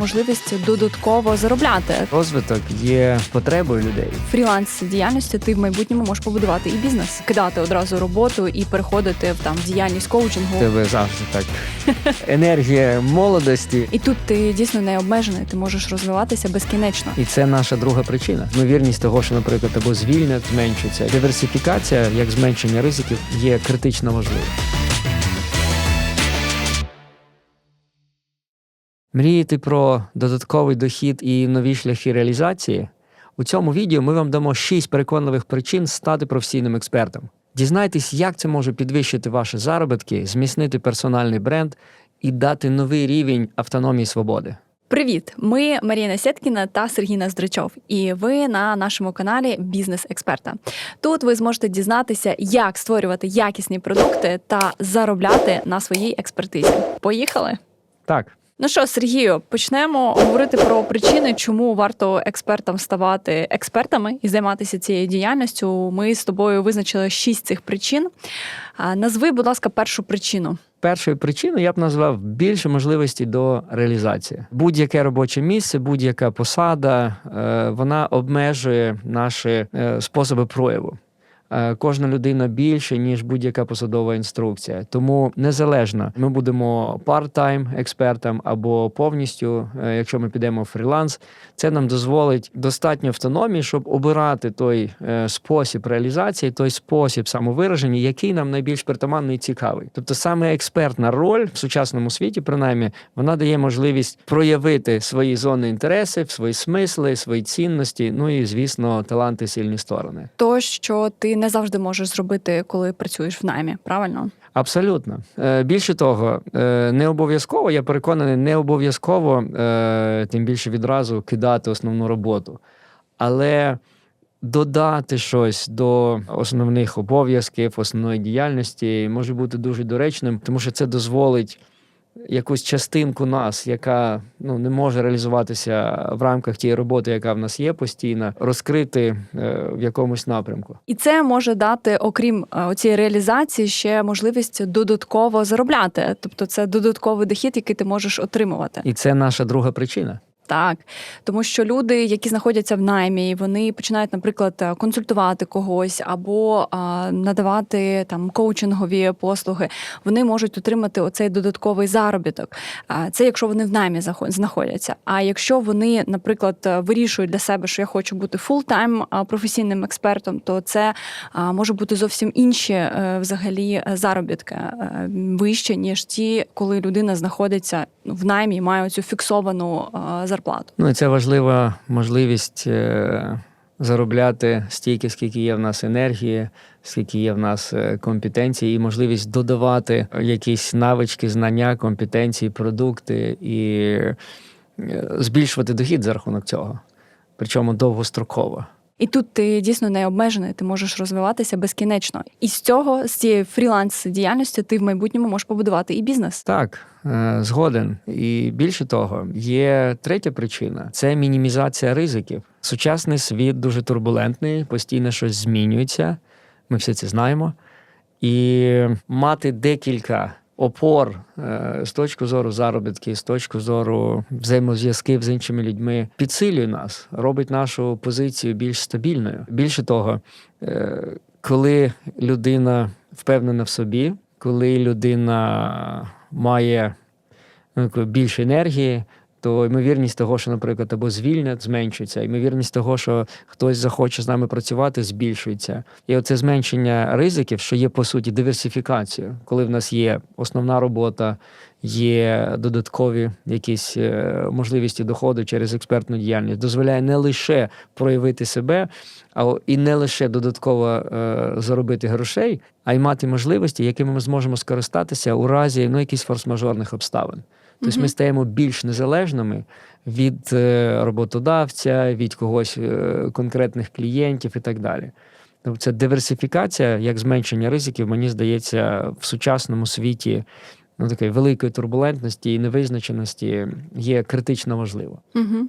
можливість додатково заробляти. Розвиток є потребою людей. Фріланс діяльності ти в майбутньому можеш побудувати і бізнес, кидати одразу роботу і переходити в там діяльність коучингу. Тебе завжди так енергія молодості. І тут ти дійсно не обмежений, ти можеш розвиватися безкінечно. І це наша друга причина. Ймовірність того, що, наприклад, або звільнять, зменшується. Диверсифікація, як зменшення ризиків, є критично важливою. Мріяти про додатковий дохід і нові шляхи реалізації. У цьому відео ми вам дамо 6 переконливих причин стати професійним експертом. Дізнайтесь, як це може підвищити ваші заробітки, зміцнити персональний бренд і дати новий рівень автономії і свободи. Привіт! Ми Маріна Сєткіна та Сергій Наздричов. І ви на нашому каналі Бізнес Експерта. Тут ви зможете дізнатися, як створювати якісні продукти та заробляти на своїй експертизі. Поїхали! Так. Ну що, Сергію, почнемо говорити про причини, чому варто експертам ставати експертами і займатися цією діяльністю. Ми з тобою визначили шість цих причин. Назви, будь ласка, першу причину. Першою причиною я б назвав більше можливості до реалізації. Будь-яке робоче місце, будь-яка посада, е, вона обмежує наші е, способи прояву. Е, Кожна людина більше, ніж будь-яка посадова інструкція. Тому незалежно ми будемо парт-тайм експертом або повністю, е, якщо ми підемо в фріланс, це нам дозволить достатньо автономії, щоб обирати той е, спосіб реалізації, той спосіб самовираження, який нам найбільш притаманний і цікавий. Тобто саме експертна роль в сучасному світі, принаймні, вона дає можливість проявити свої зони інтереси, свої смисли, свої цінності, ну і звісно, таланти, сильні сторони. То, що ти не завжди можеш зробити, коли працюєш в наймі, правильно? Абсолютно. Е, Більше того, е, не обов'язково, я переконаний, не обов'язково, е, тим більше відразу кидати основну роботу. Але додати щось до основних обов'язків, основної діяльності може бути дуже доречним, тому що це дозволить. Якусь частинку нас, яка ну не може реалізуватися в рамках тієї роботи, яка в нас є постійно, розкрити е, в якомусь напрямку. І це може дати, окрім е, цієї реалізації, ще можливість додатково заробляти. Тобто, це додатковий дохід, який ти можеш отримувати. І це наша друга причина. Так, тому що люди, які знаходяться в наймі, вони починають, наприклад, е, консультувати когось або а, надавати там коучингові послуги. Вони можуть отримати оцей додатковий заробіток. А, це якщо вони в наймі знаходяться. А якщо вони, наприклад, е, вирішують для себе, що я хочу бути фултайм професійним експертом, то це а, може бути зовсім інші е, взагалі заробітки е, вище, ніж ті, коли людина знаходиться в наймі і має цю фіксовану е, зарплату. Ну і це важлива можливість е, заробляти стільки, скільки є в нас енергії, скільки є в нас е, компетенції, і можливість додавати якісь навички, знання, компетенції, продукти і е, збільшувати дохід за рахунок цього. Причому довгостроково. І тут ти дійсно не обмежений, ти можеш розвиватися безкінечно. І з цього, з цієї фріланс діяльності, ти в майбутньому можеш побудувати і бізнес. Так, е, згоден. І більше того, є третя причина це мінімізація ризиків. Сучасний світ дуже турбулентний, постійно щось змінюється. Ми всі це знаємо. І мати декілька опор е, з точки зору заробітки, з точки зору взаємозв'язків з іншими людьми підсилює нас, робить нашу позицію більш стабільною. Більше того, е, коли людина впевнена в собі, коли людина має ну, більше енергії, то ймовірність того, що, наприклад, або звільнять, зменшується, ймовірність того, що хтось захоче з нами працювати, збільшується. І оце зменшення ризиків, що є по суті диверсифікацією, коли в нас є основна робота, є додаткові якісь е, можливості доходу через експертну діяльність, дозволяє не лише проявити себе, а і не лише додатково е, заробити грошей, а й мати можливості, якими ми зможемо скористатися у разі ну, якихось форс-мажорних обставин. Тобто ми стаємо більш незалежними від е, роботодавця, від когось е, конкретних клієнтів і так далі. Тобто це диверсифікація, як зменшення ризиків, мені здається, в сучасному світі ну, такої великої турбулентності і невизначеності є критично важливо. Угу.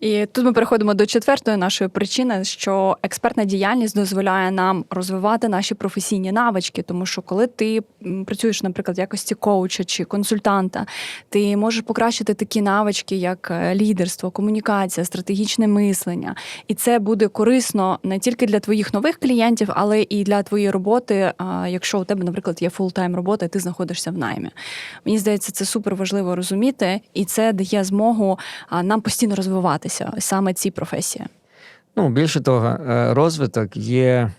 І тут ми переходимо до четвертої нашої причини, що експертна діяльність дозволяє нам розвивати наші професійні навички, тому що коли ти працюєш, наприклад, в якості коуча чи консультанта, ти можеш покращити такі навички, як е, лідерство, комунікація, стратегічне мислення, і це буде корисно не тільки для твоїх нових клієнтів, але і для твоєї роботи, якщо у тебе, наприклад, є фултайм робота, і ти знаходишся в наймі. Мені здається, це супер важливо розуміти, і це дає змогу нам постійно розвиватися саме ці професії. Ну, більше того, е, розвиток є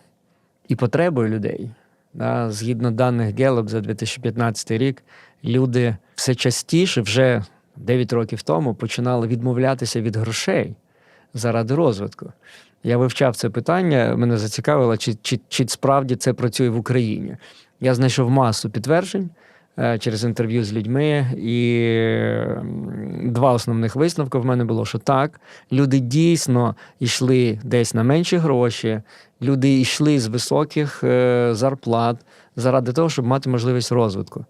і потребою людей. Да, Згідно даних Gallup за 2015 рік, люди все частіше, вже 9 років тому, починали відмовлятися від грошей заради розвитку. Я вивчав це питання, мене зацікавило, чи, чи, чи справді це працює в Україні. Я знайшов масу підтверджень через інтерв'ю з людьми, і два основних висновки в мене було, що так, люди дійсно йшли десь на менші гроші, люди йшли з високих е, зарплат заради того, щоб мати можливість розвитку.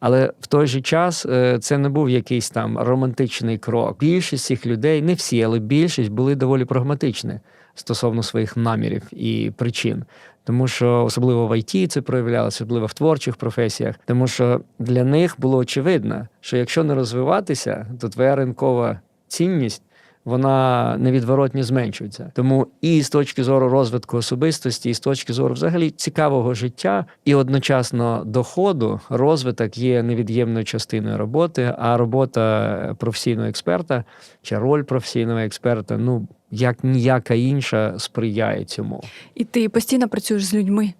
Але в той же час е, це не був якийсь там романтичний крок. Більшість цих людей, не всі, але більшість були доволі прагматичні стосовно своїх намірів і причин. Тому що особливо в ІТ це проявлялося, особливо в творчих професіях. Тому що для них було очевидно, що якщо не розвиватися, то твоя ринкова цінність вона невідворотні зменшується. Тому і з точки зору розвитку особистості, і з точки зору взагалі цікавого життя, і одночасно доходу, розвиток є невід'ємною частиною роботи. А робота професійного експерта чи роль професійного експерта, ну як ніяка інша, сприяє цьому. І ти постійно працюєш з людьми.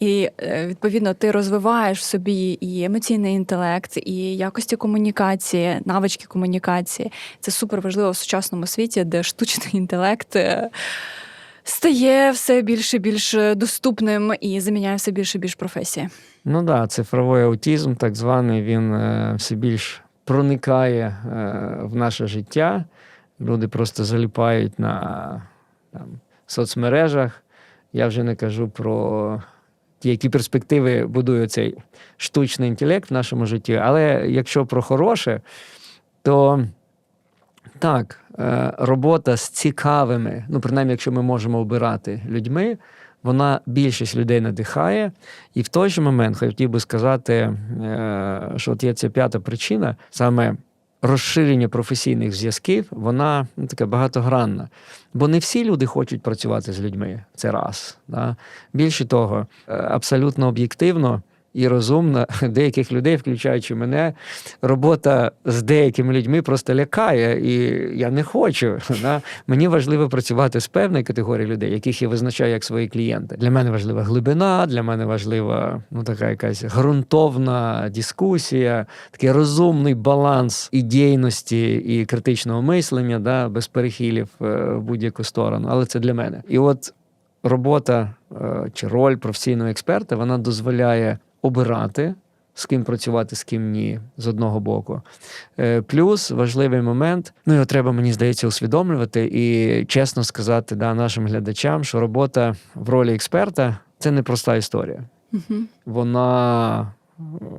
І е, відповідно ти розвиваєш в собі і емоційний інтелект, і якості комунікації, навички комунікації. Це супер важливо в сучасному світі, де штучний інтелект е, стає все більше і більш доступним і заміняє все більше і більш професії. Ну да, цифровий аутізм, так званий, він е, все більш проникає в наше життя. Люди просто заліпають на там, соцмережах. Я вже не кажу про які перспективи будує цей штучний інтелект в нашому житті. Але якщо про хороше, то так, е, робота з цікавими, ну, принаймні, якщо ми можемо обирати людьми, вона більшість людей надихає. І в той же момент хотів би сказати, е, що от є ця п'ята причина, саме розширення професійних зв'язків, вона ну, така багатогранна. Бо не всі люди хочуть працювати з людьми. Це раз. Да? Більше того, е, абсолютно об'єктивно. І розумно деяких людей, включаючи мене, робота з деякими людьми просто лякає, і я не хочу. Да? Мені важливо працювати з певною категорією людей, яких я визначаю як свої клієнти. Для мене важлива глибина, для мене важлива ну, така якась ґрунтовна дискусія, такий розумний баланс ідейності і критичного мислення, да? без перехилів е, в будь-яку сторону. Але це для мене. І от робота е, чи роль професійного експерта вона дозволяє обирати, з ким працювати, з ким ні, з одного боку. Е, Плюс важливий момент, ну його треба, мені здається, усвідомлювати і чесно сказати да, нашим глядачам, що робота в ролі експерта це не проста історія. Угу. Вона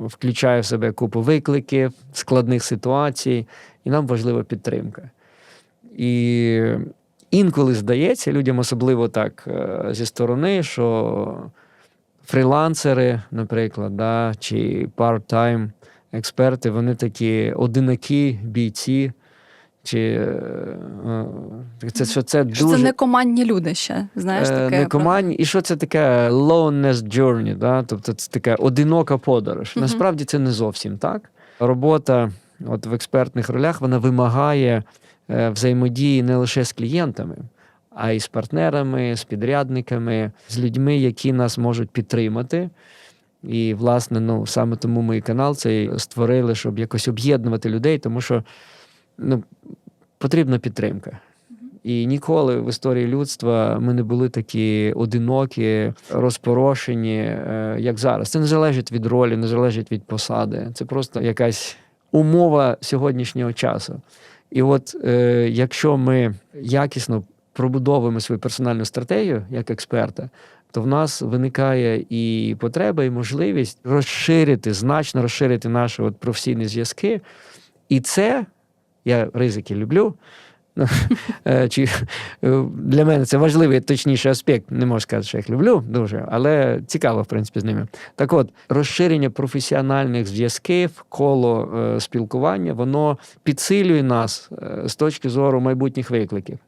включає в себе купу викликів, складних ситуацій, і нам важлива підтримка. І інколи здається людям, особливо так е, зі сторони, що фрілансери, наприклад, да, чи part-time експерти, вони такі одинакі бійці. Чи е, е, це, що це Що дуже це не командні люди ще. Знаєш, Е, таке не командні, і що це таке loneliness journey, да? тобто це така одинока подорож. Мгм. Насправді це не зовсім так. Робота от в експертних ролях вона вимагає взаємодії не лише з клієнтами, а й з партнерами, з підрядниками, з людьми, які нас можуть підтримати. І, власне, ну саме тому ми і канал цей створили, щоб якось об'єднувати людей, тому що ну, потрібна підтримка. І ніколи в історії людства ми не були такі одинокі, розпорошені, е, як зараз. Це не залежить від ролі, не залежить від посади. Це просто якась умова сьогоднішнього часу. І от е, якщо ми якісно пробудовуємо свою персональну стратегію як експерта, то в нас виникає і потреба, і можливість розширити, значно розширити наші от професійні зв'язки. І це, я ризики люблю, Е, Чи е, для мене це важливий, точніший аспект. Не можу сказати, що я їх люблю дуже, але цікаво, в принципі, з ними. Так от, розширення професіональних зв'язків, коло е, спілкування, воно підсилює нас з точки зору майбутніх викликів.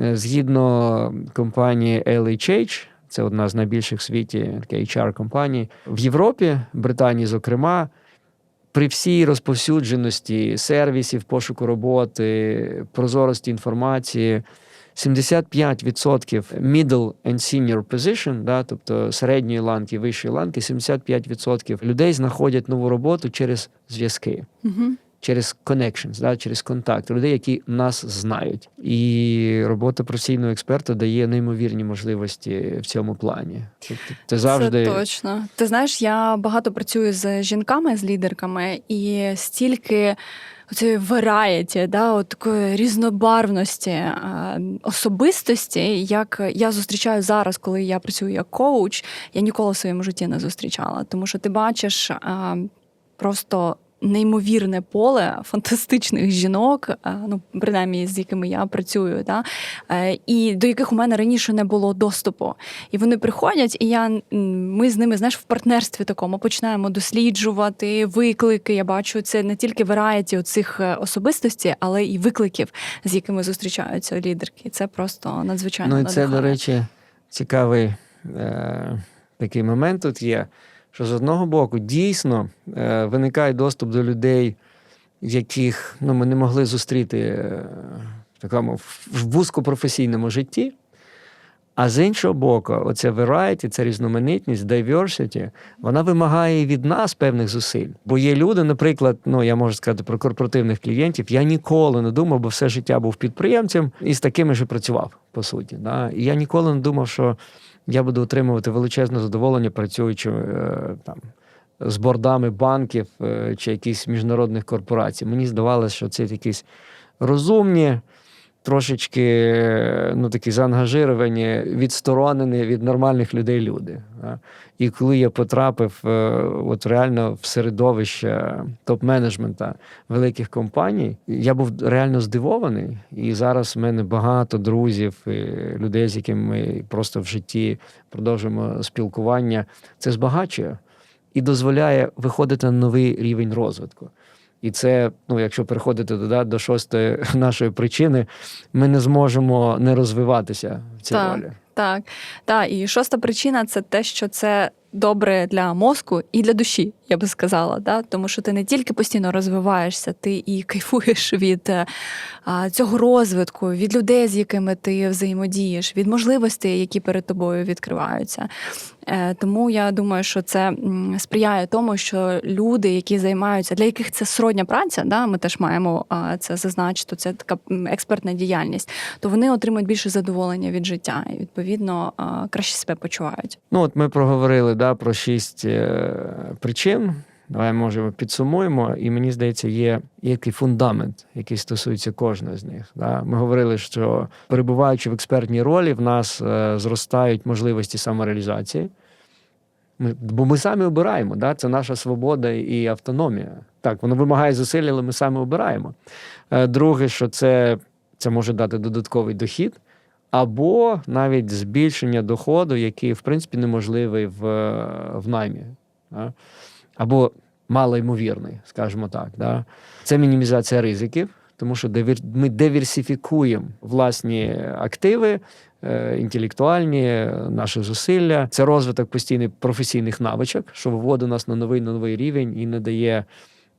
Е, Згідно компанії LHH, це одна з найбільших в світі така HR-компаній, в Європі, Британії, зокрема, при всій розповсюдженості сервісів, пошуку роботи, прозорості інформації, 75% middle and senior position, да, тобто середньої ланки, вищої ланки, 75% людей знаходять нову роботу через зв'язки Угу. Через connections, да, через контакт, людей, які нас знають. І робота професійного експерта дає неймовірні можливості в цьому плані. Тобто це завжди Це точно. Ти знаєш, я багато працюю з жінками, з лідерками, і стільки цієї variety, да, от такої різнобарвності а, особистості, як я зустрічаю зараз, коли я працюю як коуч, я ніколи в своєму житті не зустрічала. Тому що ти бачиш а, просто. Неймовірне поле фантастичних жінок, ну принаймні з якими я працюю, да, е, і до яких у мене раніше не було доступу. І вони приходять, і я ми з ними знаєш в партнерстві такому починаємо досліджувати виклики. Я бачу це не тільки варіаті цих особистостей, але і викликів, з якими зустрічаються лідерки. Це просто надзвичайно Ну і це, до речі, цікавий е, такий момент тут є, що з одного боку дійсно е, виникає доступ до людей, яких ну, ми не могли зустріти е, в такому в вузькопрофесійному житті. А з іншого боку, оця variety, ця різноманітність, diversity, вона вимагає від нас певних зусиль. Бо є люди, наприклад, ну я можу сказати про корпоративних клієнтів. Я ніколи не думав, бо все життя був підприємцем і з такими ж працював, по суті. Да? І я ніколи не думав, що я буду отримувати величезне задоволення, працюючи е, там. З бордами банків е, чи якихось міжнародних корпорацій. Мені здавалося, що це якісь розумні, трошечки е, ну, такі заангажировані, відсторонені від нормальних людей люди. І коли я потрапив е, от реально в середовище топ-менеджмента великих компаній, я був реально здивований. І зараз в мене багато друзів, і людей, з якими ми просто в житті продовжуємо спілкування. Це збагачує і дозволяє виходити на новий рівень розвитку. І це, ну, якщо переходити до, до шостої нашої причини, ми не зможемо не розвиватися в цій Так. ролі. Так, так, і шоста причина це те, що це добре для мозку і для душі, я би сказала. Да? Тому що ти не тільки постійно розвиваєшся, ти і кайфуєш від е, а, цього розвитку, від людей, з якими ти взаємодієш, від можливостей, які перед тобою відкриваються. Е, Тому я думаю, що це сприяє тому, що люди, які займаються, для яких це сродня праця, да, ми теж маємо а, це зазначити, це така експертна діяльність, то вони отримують більше задоволення від життя і відповідно а, краще себе почувають. Ну, от ми проговорили да, про шість е, причин. Давай, можемо підсумуємо, і мені здається, є який фундамент, який стосується кожної з них. Да? Ми говорили, що перебуваючи в експертній ролі, в нас е, зростають можливості самореалізації. Ми, бо ми самі обираємо, да? це наша свобода і автономія. Так, воно вимагає зусиль, але ми самі обираємо. Е, друге, що це, це може дати додатковий дохід, або навіть збільшення доходу, який, в принципі, неможливий в, в наймі. Або малоймовірний, скажімо так. Да? Це мінімізація ризиків, тому що ми диверсифікуємо власні активи, е, інтелектуальні, наші зусилля. Це розвиток постійних професійних навичок, що виводить нас на новий на новий рівень і не дає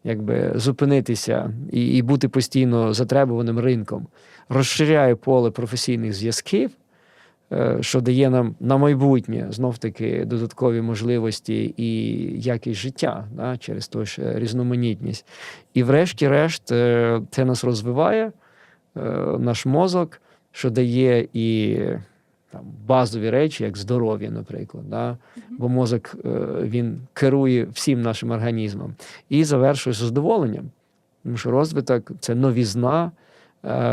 якби зупинитися і, і бути постійно затребуваним ринком. Розширяє поле професійних зв'язків, е, що дає нам на майбутнє знов таки додаткові можливості і якість життя да, через ту ж різноманітність. І, врешті-решт, е, це нас розвиває, е, наш мозок, що дає і там, базові речі, як здоров'я, наприклад. Да? Бо мозок е, він керує всім нашим організмом і завершує з задоволенням. Тому що розвиток це новізна,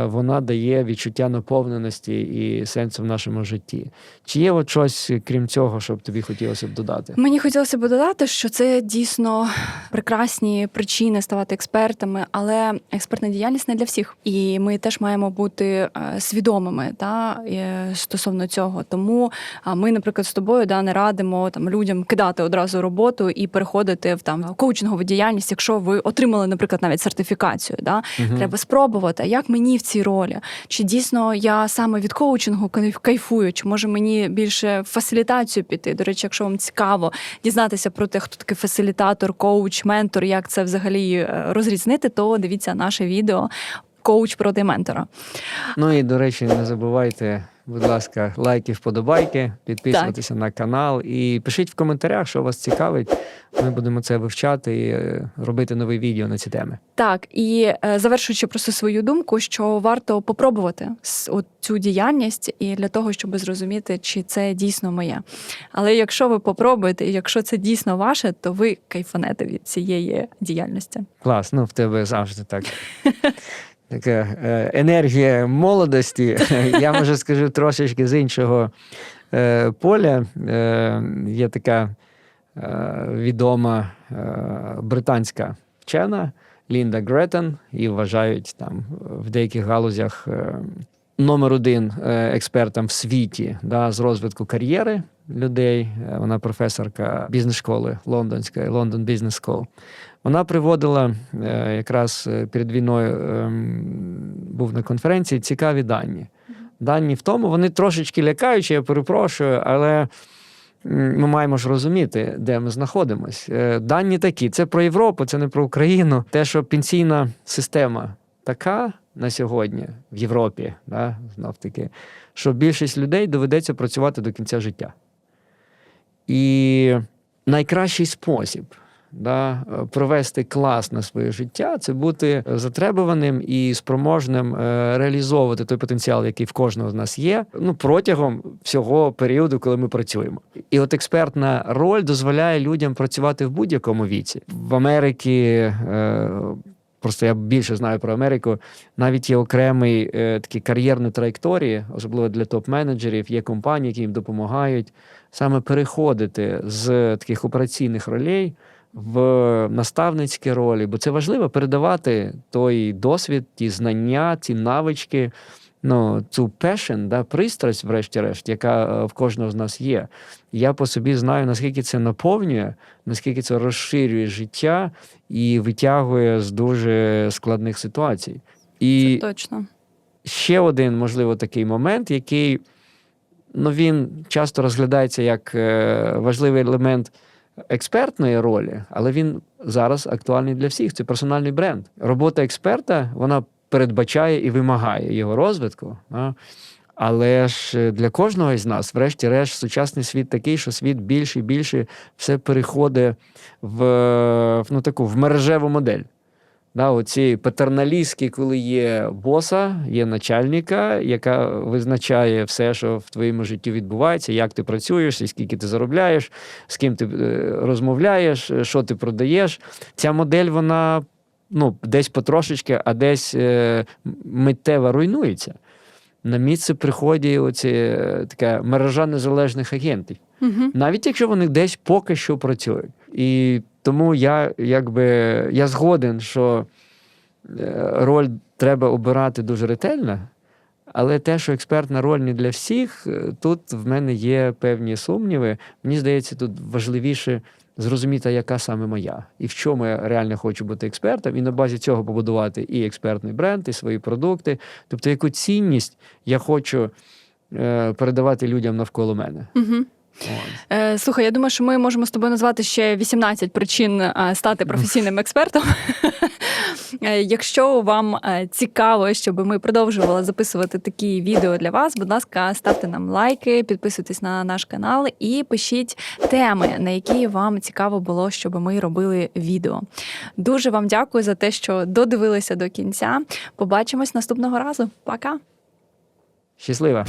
вона дає відчуття наповненості і сенсу в нашому житті. Чи є от щось, крім цього, що б тобі хотілося б додати? Мені хотілося б додати, що це дійсно прекрасні причини ставати експертами, але експертна діяльність не для всіх. І ми теж маємо бути е, свідомими та, е, стосовно цього. Тому ми, наприклад, з тобою да, не радимо там людям кидати одразу роботу і переходити в там коучингову діяльність, якщо ви отримали, наприклад, навіть сертифікацію. Да? Мгм. Треба спробувати, як мені в цій ролі? Чи дійсно я саме від коучингу кайфую? Чи може мені більше фасилітацію піти? До речі, якщо вам цікаво дізнатися про те, хто такий фасилітатор, коуч, ментор, як це взагалі е, розрізнити, то дивіться наше відео Коуч проти ментора. Ну і до речі, не забувайте, будь ласка, лайки, вподобайки, підписуватися на канал і пишіть в коментарях, що вас цікавить. Ми будемо це вивчати і е, робити нові відео на ці теми. Так, і е, завершуючи просто свою думку, що варто попробувати цю діяльність і для того, щоб зрозуміти, чи це дійсно моє. Але якщо ви попробуєте, і якщо це дійсно ваше, то ви кайфанете від цієї діяльності. Клас, ну в тебе завжди так. Така е, енергія молодості. Я може скажу трошечки з іншого е, поля. Е, є така відома британська вчена Лінда Гретен, і вважають там в деяких галузях номер один експертом в світі да, з розвитку кар'єри людей. Вона професорка бізнес-школи лондонської, London Business School. Вона приводила е, якраз е, перед війною ем, був на конференції цікаві дані. Дані в тому, вони трошечки лякаючі, я перепрошую, але ми маємо ж розуміти, де ми знаходимося. Е, Дані такі: це про Європу, це не про Україну. Те, що пенсійна система така на сьогодні в Європі, да, знов таки, що більшість людей доведеться працювати до кінця життя. І найкращий спосіб да, провести класне своє життя це бути затребуваним і спроможним е, реалізовувати той потенціал, який в кожного з нас є, ну протягом всього періоду, коли ми працюємо. І от експертна роль дозволяє людям працювати в будь-якому віці. В Америці. Е, Просто я більше знаю про Америку. Навіть є окремий е, такі кар'єрні траєкторії, особливо для топ-менеджерів. Є компанії, які їм допомагають саме переходити з таких операційних ролей в наставницькі ролі, бо це важливо передавати той досвід, ті знання, ці навички, ну, цю passion, да, пристрасть, врешті-решт, яка е, в кожного з нас є. Я по собі знаю, наскільки це наповнює, наскільки це розширює життя і витягує з дуже складних ситуацій. І Це точно. ще один, можливо, такий момент, який ну, він часто розглядається як е, важливий елемент експертної ролі, але він зараз актуальний для всіх. Це персональний бренд. Робота експерта вона передбачає і вимагає його розвитку. Але ж для кожного із нас, врешті-решт, сучасний світ такий, що світ більше і більше все переходить в, в, ну, таку в мережеву модель. Да, оці патерналістські, коли є боса, є начальника, яка визначає все, що в твоєму житті відбувається, як ти працюєш, і скільки ти заробляєш, з ким ти е, розмовляєш, е, що ти продаєш. Ця модель, вона ну, десь потрошечки, а десь е, миттєво руйнується. На місце приходить оці, така мережа незалежних агентів Угу. навіть якщо вони десь поки що працюють. І тому я якби я згоден, що е, роль треба обирати дуже ретельно, але те, що експертна роль не для всіх, е, тут в мене є певні сумніви. Мені здається, тут важливіше зрозуміти, яка саме моя, і в чому я реально хочу бути експертом, і на базі цього побудувати і експертний бренд, і свої продукти. Тобто, яку цінність я хочу е, передавати людям навколо мене. Угу. Е, слухай, я думаю, що ми можемо з тобою назвати ще 18 причин е, стати професійним експертом. Е, Якщо вам цікаво, щоб ми продовжували записувати такі відео для вас, будь ласка, ставте нам лайки, підписуйтесь на наш канал і пишіть теми, на які вам цікаво було, щоб ми робили відео. Дуже вам дякую за те, що додивилися до кінця. Побачимось наступного разу. Пока! Щаслива!